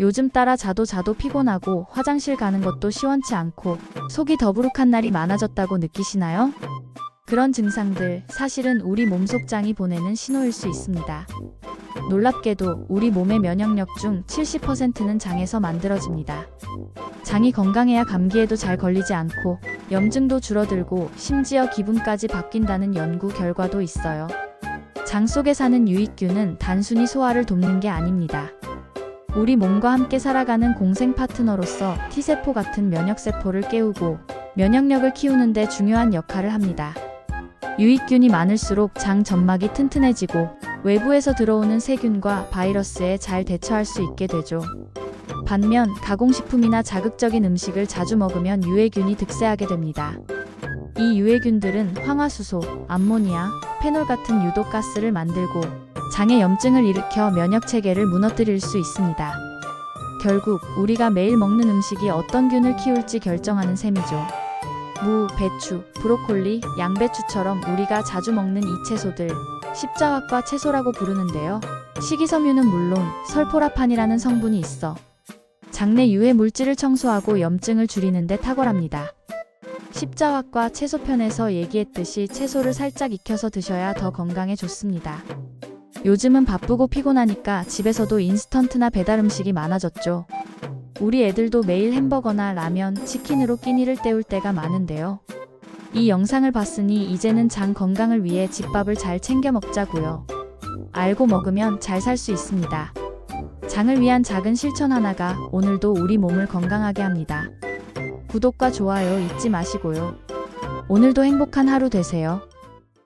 요즘 따라 자도 자도 피곤하고 화장실 가는 것도 시원치 않고 속이 더부룩한 날이 많아졌다고 느끼시나요? 그런 증상들 사실은 우리 몸 속장이 보내는 신호일 수 있습니다. 놀랍게도 우리 몸의 면역력 중 70%는 장에서 만들어집니다. 장이 건강해야 감기에도 잘 걸리지 않고 염증도 줄어들고 심지어 기분까지 바뀐다는 연구 결과도 있어요. 장 속에 사는 유익균은 단순히 소화를 돕는 게 아닙니다. 우리 몸과 함께 살아가는 공생 파트너로서 T세포 같은 면역세포를 깨우고 면역력을 키우는데 중요한 역할을 합니다. 유익균이 많을수록 장 점막이 튼튼해지고 외부에서 들어오는 세균과 바이러스에 잘 대처할 수 있게 되죠. 반면 가공식품이나 자극적인 음식을 자주 먹으면 유해균이 득세하게 됩니다. 이 유해균들은 황화수소, 암모니아, 페놀 같은 유독가스를 만들고 장의 염증을 일으켜 면역 체계를 무너뜨릴 수 있습니다. 결국 우리가 매일 먹는 음식이 어떤 균을 키울지 결정하는 셈이죠. 무, 배추, 브로콜리, 양배추처럼 우리가 자주 먹는 이 채소들 십자화과 채소라고 부르는데요. 식이섬유는 물론 설포라판이라는 성분이 있어 장내 유해 물질을 청소하고 염증을 줄이는 데 탁월합니다. 십자화과 채소편에서 얘기했듯이 채소를 살짝 익혀서 드셔야 더 건강에 좋습니다. 요즘은 바쁘고 피곤하니까 집에서도 인스턴트나 배달 음식이 많아졌죠. 우리 애들도 매일 햄버거나 라면, 치킨으로 끼니를 때울 때가 많은데요. 이 영상을 봤으니 이제는 장 건강을 위해 집밥을 잘 챙겨 먹자고요. 알고 먹으면 잘 살 수 있습니다. 장을 위한 작은 실천 하나가 오늘도 우리 몸을 건강하게 합니다. 구독과 좋아요 잊지 마시고요. 오늘도 행복한 하루 되세요.